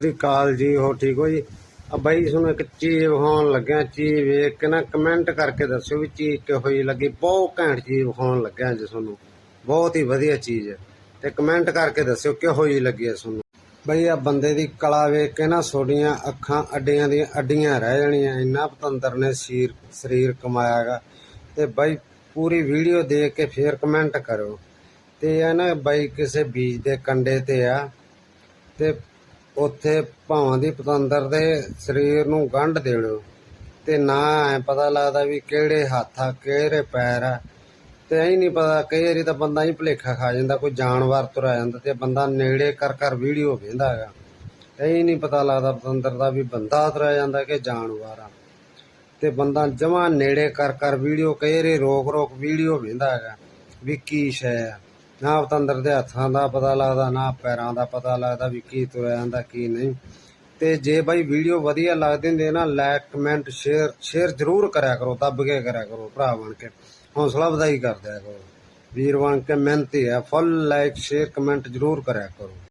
ਸ੍ਰੀ ਅਕਾਲ ਜੀ ਹੋ ਠੀਕ ਹੋ ਜੀ? ਆ ਬਾਈ, ਤੁਹਾਨੂੰ ਇੱਕ ਚੀਜ਼ ਵਿਖਾਉਣ ਲੱਗਿਆ, ਚੀਜ਼ ਵੇਖ ਕੇ ਨਾ ਕਮੈਂਟ ਕਰਕੇ ਦੱਸਿਓ ਵੀ ਚੀਜ਼ ਕਿਹੋ ਜਿਹੀ ਲੱਗੀ। ਬਹੁਤ ਘੈਂਟ ਚੀਜ਼ ਵਿਖਾਉਣ ਲੱਗਿਆ ਜੀ ਤੁਹਾਨੂੰ। ਬਹੁਤ ਹੀ ਵਧੀਆ ਚੀਜ਼ ਹੈ। ਤੇ ਕਮੈਂਟ ਕਰਕੇ ਦੱਸਿਓ ਕਿਹੋ ਜਿਹੀ ਲੱਗੀ ਹੈ ਤੁਹਾਨੂੰ। ਬਈ, ਆ ਬੰਦੇ ਦੀ ਕਲਾ ਵੇਖ ਕੇ ਨਾ ਛੋਡੀਆਂ ਅੱਖਾਂ ਅੱਡੀਆਂ ਦੀਆਂ ਅੱਡੀਆਂ ਰਹਿ ਜਾਣੀਆਂ। ਇੰਨਾ ਪਤੰਦਰ ਨੇ ਸੀਰ ਸਰੀਰ ਕਮਾਇਆਗਾ ਤੇ ਬਾਈ, ਪੂਰੀ ਵੀਡੀਓ ਦੇਖ ਕੇ ਫੇਰ ਕਮੈਂਟ ਕਰੋ ਤੇ ਇਹ ਨਾ ਬਾਈ ਕਿਸੇ ਬੀਜ ਦੇ ਕੰਡੇ ਤੇ ਆ। ਤੇ ਉੱਥੇ ਭਾਵਾਂ ਦੀ ਪਤੰਦਰ ਦੇ ਸਰੀਰ ਨੂੰ ਗੰਢ ਦੇਣੋ। ਤੇ ਨਾ ਐ ਪਤਾ ਲੱਗਦਾ ਵੀ ਕਿਹੜੇ ਹੱਥ ਆ, ਕਿਹੜੇ ਪੈਰ ਆ। ਤੇ ਐਂ ਨਹੀਂ ਪਤਾ, ਕਈ ਵਾਰੀ ਤਾਂ ਬੰਦਾ ਹੀ ਭੁਲੇਖਾ ਖਾ ਜਾਂਦਾ, ਕੋਈ ਜਾਨਵਰ ਤੁਰਿਆ ਜਾਂਦਾ ਤੇ ਬੰਦਾ ਨੇੜੇ ਕਰ ਕਰ ਵੀਡੀਓ ਵੇਂਦਾ ਹੈਗਾ। ਐਂ ਨਹੀਂ ਪਤਾ ਲੱਗਦਾ ਪਤੰਦਰ ਦਾ ਵੀ ਬੰਦਾ ਤੁਰਿਆ ਜਾਂਦਾ ਕਿ ਜਾਨਵਰ ਆ। ਤੇ ਬੰਦਾ ਜਮਾਂ ਨੇੜੇ ਕਰ ਕਰ ਵੀਡੀਓ, ਕਈ ਵਾਰੀ ਰੋਕ ਰੋਕ ਵੀਡੀਓ ਵੇਂਦਾ ਹੈਗਾ ਵੀ ਕੀ ਸ਼ੈ ਆ। ਨਾ ਪਤੰਦਰ ਦੇ ਹੱਥਾਂ ਦਾ ਪਤਾ ਲੱਗਦਾ, ਨਾ ਪੈਰਾਂ ਦਾ ਪਤਾ ਲੱਗਦਾ ਵੀ ਕੀ ਤੁਰਿਆ ਜਾਂਦਾ, ਕੀ ਨਹੀਂ। ਤੇ ਜੇ ਬਾਈ ਵੀਡੀਓ ਵਧੀਆ ਲੱਗਦੀ ਹੁੰਦੀ ਨਾ ਲਾਈਕ ਕਮੈਂਟ ਸ਼ੇਅਰ ਸ਼ੇਅਰ ਜ਼ਰੂਰ ਕਰਿਆ ਕਰੋ, ਦੱਬ ਕੇ ਕਰਿਆ ਕਰੋ, ਭਰਾ ਬਣ ਕੇ। ਹੌਸਲਾ ਵਧਾਈ ਕਰ ਦਿਆ ਕਰੋ। ਵੀਰ ਬਣ ਕੇ ਮਿਹਨਤੀ ਹੈ ਫੁੱਲ ਲਾਈਕ ਸ਼ੇਅਰ ਕਮੈਂਟ ਜ਼ਰੂਰ ਕਰਿਆ ਕਰੋ।